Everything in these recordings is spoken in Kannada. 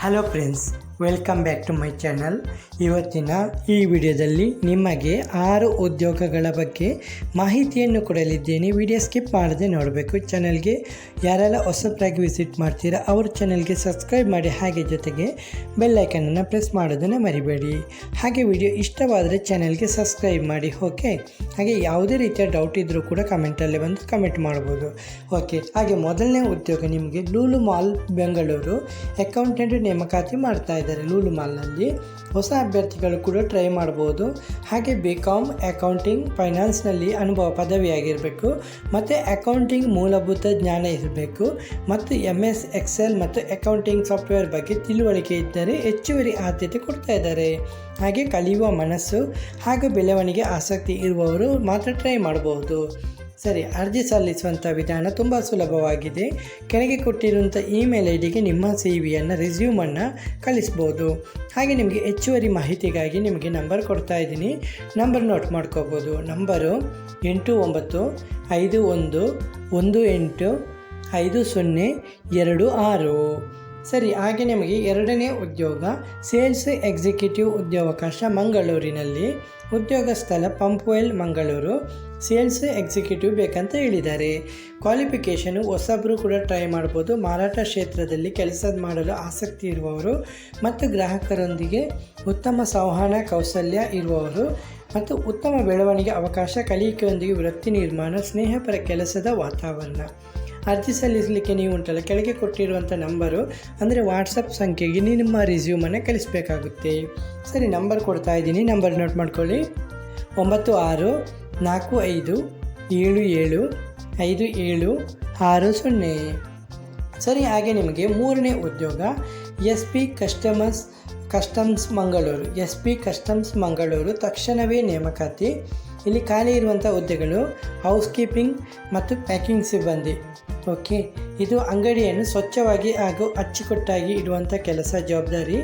Hello friends welcome back to my channel ಇವತ್ತಿನ ಈ ವಿಡಿಯೋದಲ್ಲಿ ನಿಮಗೆ ಆರು ಉದ್ಯೋಗಗಳ ಬಗ್ಗೆ ಮಾಹಿತಿಯನ್ನು ಕೊಡಲಿದ್ದೇನೆ. ವಿಡಿಯೋ ಸ್ಕಿಪ್ ಮಾಡದೆ ನೋಡಬೇಕು. ಚಾನಲ್ಗೆ ಯಾರೆಲ್ಲ ಹೊಸದಾಗಿ ವಿಸಿಟ್ ಮಾಡ್ತೀರಾ, ಅವ್ರ ಚಾನಲ್ಗೆ ಸಬ್ಸ್ಕ್ರೈಬ್ ಮಾಡಿ. ಹಾಗೆ ಜೊತೆಗೆ ಬೆಲ್ಲೈಕನನ್ನು ಪ್ರೆಸ್ ಮಾಡೋದನ್ನು ಮರಿಬೇಡಿ. ಹಾಗೆ ವಿಡಿಯೋ ಇಷ್ಟವಾದರೆ ಚಾನಲ್ಗೆ ಸಬ್ಸ್ಕ್ರೈಬ್ ಮಾಡಿ. ಓಕೆ ಹಾಗೆ ಯಾವುದೇ ರೀತಿಯ ಡೌಟ್ ಇದ್ದರೂ ಕೂಡ ಕಮೆಂಟಲ್ಲಿ ಬಂದು ಕಮೆಂಟ್ ಮಾಡ್ಬೋದು. ಓಕೆ ಹಾಗೆ ಮೊದಲನೇ ಉದ್ಯೋಗ ನಿಮಗೆ ಲೂಲು ಮಾಲ್ ಬೆಂಗಳೂರು ಅಕೌಂಟೆಂಟ್ ನೇಮಕಾತಿ ಮಾಡ್ತಾ ಲೂಲು ಮಾಲ್ನಲ್ಲಿ ಹೊಸ ಅಭ್ಯರ್ಥಿಗಳು ಕೂಡ ಟ್ರೈ ಮಾಡ್ಬೋದು. ಹಾಗೆ ಬಿ ಕಾಮ್ ಅಕೌಂಟಿಂಗ್ ಫೈನಾನ್ಸ್ನಲ್ಲಿ ಅನುಭವ ಪದವಿ ಆಗಿರಬೇಕು ಮತ್ತು ಅಕೌಂಟಿಂಗ್ ಮೂಲಭೂತ ಜ್ಞಾನ ಇರಬೇಕು. ಮತ್ತು ಎಂ ಎಸ್ ಎಕ್ಸೆಲ್ ಮತ್ತು ಅಕೌಂಟಿಂಗ್ ಸಾಫ್ಟ್ವೇರ್ ಬಗ್ಗೆ ತಿಳುವಳಿಕೆ ಇದ್ದರೆ ಹೆಚ್ಚುವರಿ ಆದ್ಯತೆ ಕೊಡ್ತಾ ಇದ್ದಾರೆ. ಹಾಗೆ ಕಲಿಯುವ ಮನಸ್ಸು ಹಾಗೂ ಬೆಳವಣಿಗೆ ಆಸಕ್ತಿ ಇರುವವರು ಮಾತ್ರ ಟ್ರೈ ಮಾಡಬಹುದು ಸರಿ, ಅರ್ಜಿ ಸಲ್ಲಿಸುವಂಥ ವಿಧಾನ ತುಂಬ ಸುಲಭವಾಗಿದೆ. ಕೆಳಗೆ ಕೊಟ್ಟಿರುವಂಥ ಇಮೇಲ್ ಐ ಡಿಗೆ ನಿಮ್ಮ ಸಿ ವಿಯನ್ನು ರಿಸ್ಯೂಮನ್ನು ಕಳಿಸ್ಬೋದು. ಹಾಗೆ ನಿಮಗೆ ಹೆಚ್ಚುವರಿ ಮಾಹಿತಿಗಾಗಿ ನಿಮಗೆ ನಂಬರ್ ಕೊಡ್ತಾ ಇದ್ದೀನಿ. ನಂಬರ್ ನೋಟ್ ಮಾಡ್ಕೋಬೋದು. ನಂಬರು ಎಂಟು ಒಂಬತ್ತು ಐದು ಒಂದು ಒಂದು ಎಂಟು ಐದು ಸೊನ್ನೆ ಎರಡು ಆರು. ಸರಿ, ಹಾಗೆ ನಿಮಗೆ ಎರಡನೇ ಉದ್ಯೋಗ ಸೇಲ್ಸ್ ಎಕ್ಸಿಕ್ಯೂಟಿವ್ ಉದ್ಯೋಗಾವಕಾಶ ಮಂಗಳೂರಿನಲ್ಲಿ. ಉದ್ಯೋಗ ಸ್ಥಳ ಪಂಪ್ವೆಲ್ ಮಂಗಳೂರು. ಸೇಲ್ಸ್ ಎಕ್ಸಿಕ್ಯೂಟಿವ್ ಬೇಕಂತ ಹೇಳಿದ್ದಾರೆ. ಕ್ವಾಲಿಫಿಕೇಷನು ಹೊಸಬ್ರು ಕೂಡ ಟ್ರೈ ಮಾಡ್ಬೋದು. ಮಾರಾಟ ಕ್ಷೇತ್ರದಲ್ಲಿ ಕೆಲಸ ಮಾಡಲು ಆಸಕ್ತಿ ಇರುವವರು ಮತ್ತು ಗ್ರಾಹಕರೊಂದಿಗೆ ಉತ್ತಮ ಸಂವಹನ, ಕೌಶಲ್ಯ ಇರುವವರು ಮತ್ತು ಉತ್ತಮ ಬೆಳವಣಿಗೆ ಅವಕಾಶ ಕಲಿಕೆಯೊಂದಿಗೆ ವೃತ್ತಿ ನಿರ್ಮಾಣ, ಸ್ನೇಹಪರ ಕೆಲಸದ ವಾತಾವರಣ. ಅರ್ಜಿ ಸಲ್ಲಿಸಲಿಕ್ಕೆ ನೀವು ಉಂಟಲ್ಲ, ಕೆಳಗೆ ಕೊಟ್ಟಿರುವಂಥ ನಂಬರು ಅಂದರೆ ವಾಟ್ಸಪ್ ಸಂಖ್ಯೆಗೆ ನೀವು ನಿಮ್ಮ ರಿಸ್ಯೂಮನ್ನು ಕಳಿಸಬೇಕಾಗುತ್ತೆ. ಸರಿ ನಂಬರ್ ಕೊಡ್ತಾ ಇದ್ದೀನಿ. ನಂಬರ್ ನೋಟ್ ಮಾಡ್ಕೊಳ್ಳಿ. ಒಂಬತ್ತು ಆರು ನಾಲ್ಕು ಐದು ಏಳು ಏಳು ಐದು ಏಳು ಆರು ಸೊನ್ನೆ. ಸರಿ, ಹಾಗೆ ನಿಮಗೆ ಮೂರನೇ ಉದ್ಯೋಗ, S P customers, customs Mangaluru. S P customs Mangaluru, ತಕ್ಷಣವೇ ನೇಮಕಾತಿ. ಇಲ್ಲಿ ಖಾಲಿ ಇರುವಂಥ ಹುದ್ದೆಗಳು ಹೌಸ್ ಕೀಪಿಂಗ್ ಮತ್ತು ಪ್ಯಾಕಿಂಗ್ ಸಿಬ್ಬಂದಿ. ಓಕೆ ಇದು ಅಂಗಡಿಯನ್ನು ಸ್ವಚ್ಛವಾಗಿ ಹಾಗೂ ಅಚ್ಚುಕಟ್ಟಾಗಿ ಇಡುವಂಥ ಕೆಲಸ, ಜವಾಬ್ದಾರಿ.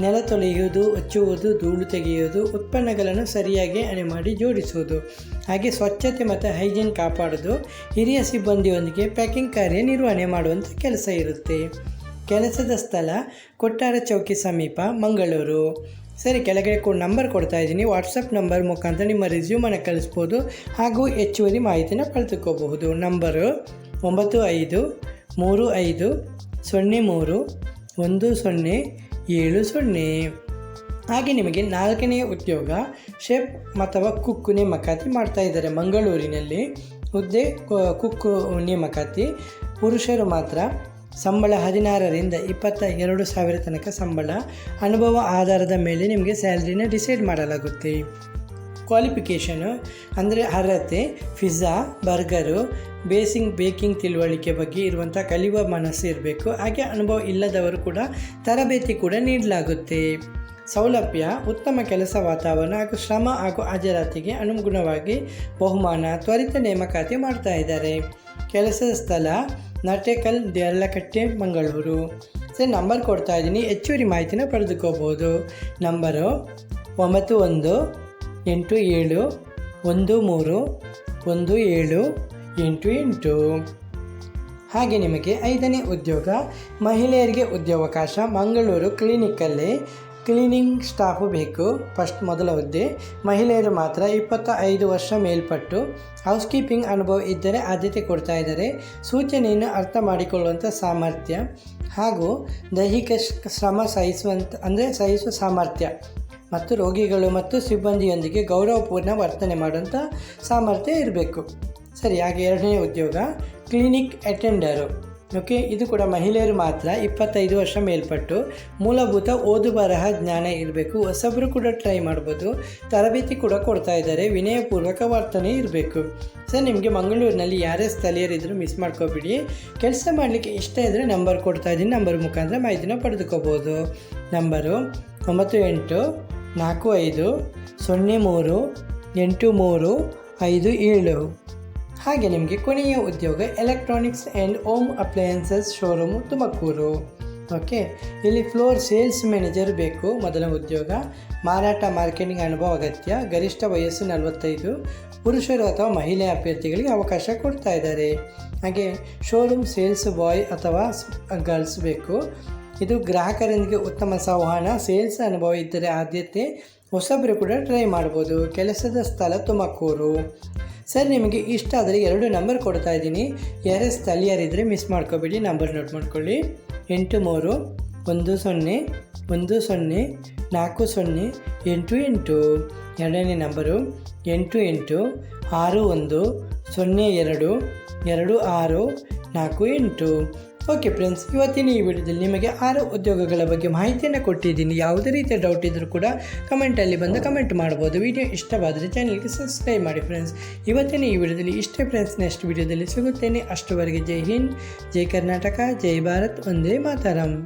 ನೆಲ ತೊಳೆಯುವುದು, ಹಚ್ಚುವುದು, ಧೂಳು ತೆಗೆಯುವುದು, ಉತ್ಪನ್ನಗಳನ್ನು ಸರಿಯಾಗಿ ಅಣೆ ಮಾಡಿ ಜೋಡಿಸುವುದು. ಹಾಗೆ ಸ್ವಚ್ಛತೆ ಮತ್ತು ಹೈಜೀನ್ ಕಾಪಾಡೋದು ಹಿರಿಯ ಸಿಬ್ಬಂದಿಯೊಂದಿಗೆ ಪ್ಯಾಕಿಂಗ್ ಕಾರ್ಯ ನಿರ್ವಹಣೆ ಮಾಡುವಂಥ ಕೆಲಸ ಇರುತ್ತೆ. ಕೆಲಸದ ಸ್ಥಳ, ಕೊಟ್ಟಾರ ಚೌಕಿ ಸಮೀಪ, ಮಂಗಳೂರು. ಸರಿ, ಕೆಳಗಡೆ ಕೊ ನಂಬರ್ ಕೊಡ್ತಾ ಇದ್ದೀನಿ. ವಾಟ್ಸಪ್ ನಂಬರ್ ಮುಖಾಂತರ ನಿಮ್ಮ ರೆಸ್ಯೂಮನ್ನು ಕಳಿಸ್ಬೋದು ಹಾಗೂ ಹೆಚ್ಚುವರಿ ಮಾಹಿತಿನ ಪಡೆದುಕೋಬಹುದು. ನಂಬರು ಒಂಬತ್ತು ಐದು, ಮೂರು ಐದು, ಸೊನ್ನೆ ಮೂರು, ಒಂದು ಸೊನ್ನೆ, ಏಳು ಸೊನ್ನೆ. ಹಾಗೆ ನಿಮಗೆ ನಾಲ್ಕನೇ ಉದ್ಯೋಗ ಶೆಫ್ ಅಥವಾ ಕುಕ್ಕು ನೇಮಕಾತಿ ಮಾಡ್ತಾ ಇದ್ದಾರೆ. ಮಂಗಳೂರಿನಲ್ಲಿ ಹುದ್ದೆ ಕುಕ್ಕು ಕುಕ್ ನೇಮಕಾತಿ ಪುರುಷರು ಮಾತ್ರ ಸಂಬಳ ಹದಿನಾರರಿಂದ ಇಪ್ಪತ್ತ ಎರಡು ಸಾವಿರ ತನಕ ಸಂಬಳ. ಅನುಭವ ಆಧಾರದ ಮೇಲೆ ನಿಮಗೆ ಸ್ಯಾಲ್ರಿನ ಡಿಸೈಡ್ ಮಾಡಲಾಗುತ್ತೆ. ಕ್ವಾಲಿಫಿಕೇಷನು ಅಂದರೆ ಅರ್ಹತೆ ಪಿಜ್ಜಾ ಬರ್ಗರು ಬೇಸಿಂಗ್, ಬೇಕಿಂಗ್ ತಿಳುವಳಿಕೆ ಬಗ್ಗೆ ಇರುವಂಥ ಕಲಿಯುವ ಮನಸ್ಸು ಇರಬೇಕು. ಹಾಗೆ ಅನುಭವ ಇಲ್ಲದವರು ಕೂಡ ತರಬೇತಿ ಕೂಡ ನೀಡಲಾಗುತ್ತೆ. ಸೌಲಭ್ಯ, ಉತ್ತಮ ಕೆಲಸ ವಾತಾವರಣ ಹಾಗೂ ಶ್ರಮ ಹಾಗೂ ಹಾಜರಾತಿಗೆ ಅನುಗುಣವಾಗಿ ಬಹುಮಾನ, ತ್ವರಿತ ನೇಮಕಾತಿ ಮಾಡ್ತಾ ಇದ್ದಾರೆ. ಕೆಲಸದ ಸ್ಥಳ ನಟೇಕಲ್ ದೇರಲಕಟ್ಟೆ ಮಂಗಳೂರು. ಸರಿ, ನಂಬರ್ ಕೊಡ್ತಾ ಇದ್ದೀನಿ. ಹೆಚ್ಚುವರಿ ಮಾಹಿತಿನ ಪಡೆದುಕೋಬೋದು. ನಂಬರು ಒಂಬತ್ತು ಒಂದು ಎಂಟು ಏಳು ಒಂದು ಮೂರು ಒಂದು ಏಳು ಎಂಟು ಎಂಟು. ಹಾಗೆ ನಿಮಗೆ ಐದನೇ ಉದ್ಯೋಗ, ಮಹಿಳೆಯರಿಗೆ ಉದ್ಯೋಗಾವಕಾಶ, ಮಂಗಳೂರು ಕ್ಲಿನಿಕಲ್ಲಿ ಕ್ಲೀನಿಂಗ್ ಸ್ಟಾಫು ಬೇಕು. ಫಸ್ಟ್ ಮೊದಲ ಹುದ್ದೆ, ಮಹಿಳೆಯರು ಮಾತ್ರ ಇಪ್ಪತ್ತ ಐದು ವರ್ಷ ಮೇಲ್ಪಟ್ಟು ಹೌಸ್ ಕೀಪಿಂಗ್ ಅನುಭವ ಇದ್ದರೆ ಆದ್ಯತೆ ಕೊಡ್ತಾ ಇದ್ದಾರೆ. ಸೂಚನೆಯನ್ನು ಅರ್ಥ ಮಾಡಿಕೊಳ್ಳುವಂಥ ಸಾಮರ್ಥ್ಯ ಹಾಗೂ ದೈಹಿಕ ಶ್ರಮ ಸಹಿಸುವಂಥ, ಅಂದರೆ ಸಹಿಸುವ ಸಾಮರ್ಥ್ಯ ಮತ್ತು ರೋಗಿಗಳು ಮತ್ತು ಸಿಬ್ಬಂದಿಯೊಂದಿಗೆ ಗೌರವಪೂರ್ಣ ವರ್ತನೆ ಮಾಡುವಂಥ ಸಾಮರ್ಥ್ಯ ಇರಬೇಕು. ಸರಿ ಹಾಗೆ ಎರಡನೇ ಉದ್ಯೋಗ ಕ್ಲಿನಿಕ್ ಅಟೆಂಡರು ಓಕೆ ಇದು ಕೂಡ ಮಹಿಳೆಯರು ಮಾತ್ರ ಇಪ್ಪತ್ತೈದು ವರ್ಷ ಮೇಲ್ಪಟ್ಟು ಮೂಲಭೂತ ಓದು ಬರಹ ಜ್ಞಾನ ಇರಬೇಕು. ಹೊಸಬ್ರು ಕೂಡ ಟ್ರೈ ಮಾಡ್ಬೋದು. ತರಬೇತಿ ಕೂಡ ಕೊಡ್ತಾ ಇದ್ದಾರೆ. ವಿನಯಪೂರ್ವಕ ವರ್ತನೆ ಇರಬೇಕು. ಸರ್, ನಿಮಗೆ ಮಂಗಳೂರಿನಲ್ಲಿ ಯಾರೇ ಸ್ಥಳೀಯರಿದ್ದರೂ ಮಿಸ್ ಮಾಡ್ಕೋಬಿಡಿ. ಕೆಲಸ ಮಾಡಲಿಕ್ಕೆ ಇಷ್ಟ ಇದ್ದರೆ ನಂಬರ್ ಕೊಡ್ತಾ ಇದ್ದೀನಿ. ನಂಬರ್ ಮುಖಾಂತರ ಮಾಹಿತಿನ ಪಡೆದುಕೋಬೋದು. ನಂಬರು ಒಂಬತ್ತು ಎಂಟು, ನಾಲ್ಕು ಐದು, ಸೊನ್ನೆ ಮೂರು, ಎಂಟು ಮೂರು, ಐದು ಏಳು. ಹಾಗೆ ನಿಮಗೆ ಕೊನೆಯ ಉದ್ಯೋಗ electronics and home appliances showroom Tumakuru. Okay ಇಲ್ಲಿ ಫ್ಲೋರ್ ಸೇಲ್ಸ್ ಮ್ಯಾನೇಜರ್ ಬೇಕು. ಮೊದಲ ಉದ್ಯೋಗ, ಮಾರಾಟ ಮಾರ್ಕೆಟಿಂಗ್ ಅನುಭವ ಅಗತ್ಯ. ಗರಿಷ್ಠ ವಯಸ್ಸು ನಲವತ್ತೈದು. ಪುರುಷರು ಅಥವಾ ಮಹಿಳೆ ಅಭ್ಯರ್ಥಿಗಳಿಗೆ ಅವಕಾಶ ಕೊಡ್ತಾ ಇದ್ದಾರೆ. ಹಾಗೆ ಶೋರೂಮ್ ಸೇಲ್ಸ್ ಬಾಯ್ ಅಥವಾ ಗರ್ಲ್ಸ್ ಬೇಕು. ಇದು ಗ್ರಾಹಕರೊಂದಿಗೆ ಉತ್ತಮ ಸಂವಹನ, ಸೇಲ್ಸ್ ಅನುಭವ ಇದ್ದರೆ ಆದ್ಯತೆ, ಹೊಸಬರು ಕೂಡ ಟ್ರೈ ಮಾಡ್ಬೋದು. ಕೆಲಸದ ಸ್ಥಳ ತುಮಕೂರು. ಸರ್, ನಿಮಗೆ ಇಷ್ಟ ಆದರೆ ಎರಡು ನಂಬರ್ ಕೊಡ್ತಾ ಇದ್ದೀನಿ. ಯಾರೇ ಸ್ಥಳೀಯರಿದ್ದರೆ ಮಿಸ್ ಮಾಡ್ಕೋಬೇಡಿ. ನಂಬರ್ ನೋಟ್ ಮಾಡ್ಕೊಳ್ಳಿ. ಎಂಟು ಮೂರು, ಒಂದು ಸೊನ್ನೆ ಒಂದು ಸೊನ್ನೆ, ನಾಲ್ಕು ಸೊನ್ನೆ, ಎಂಟು ಎಂಟು. ಎರಡನೇ ನಂಬರು ಎಂಟು ಎಂಟು, ಆರು ಒಂದು, ಸೊನ್ನೆ ಎರಡು ಎರಡು ಆರು, ನಾಲ್ಕು ಎಂಟು. ಓಕೆ ಫ್ರೆಂಡ್ಸ್ ಇವತ್ತಿನ ಈ ವಿಡಿಯೋದಲ್ಲಿ ನಿಮಗೆ ಆರು ಉದ್ಯೋಗಗಳ ಬಗ್ಗೆ ಮಾಹಿತಿಯನ್ನು ಕೊಟ್ಟಿದ್ದೀನಿ. ಯಾವುದೇ ರೀತಿಯ ಡೌಟ್ ಇದ್ದರೂ ಕೂಡ ಕಮೆಂಟಲ್ಲಿ ಬಂದು ಕಮೆಂಟ್ ಮಾಡ್ಬೋದು. ವಿಡಿಯೋ ಇಷ್ಟವಾದರೆ ಚಾನಲ್ಗೆ ಸಬ್ಸ್ಕ್ರೈಬ್ ಮಾಡಿ ಫ್ರೆಂಡ್ಸ್ ಇವತ್ತಿನ ಈ ವಿಡಿಯೋದಲ್ಲಿ ಇಷ್ಟೇ ಫ್ರೆಂಡ್ಸ್ ನೆಕ್ಸ್ಟ್ ವಿಡಿಯೋದಲ್ಲಿ ಸಿಗುತ್ತೇನೆ. ಅಷ್ಟುವರೆಗೆ ಜೈ ಹಿಂದ್, ಜೈ ಕರ್ನಾಟಕ, ಜೈ ಭಾರತ್. ಒಂದೇ ಮಾತರಂ.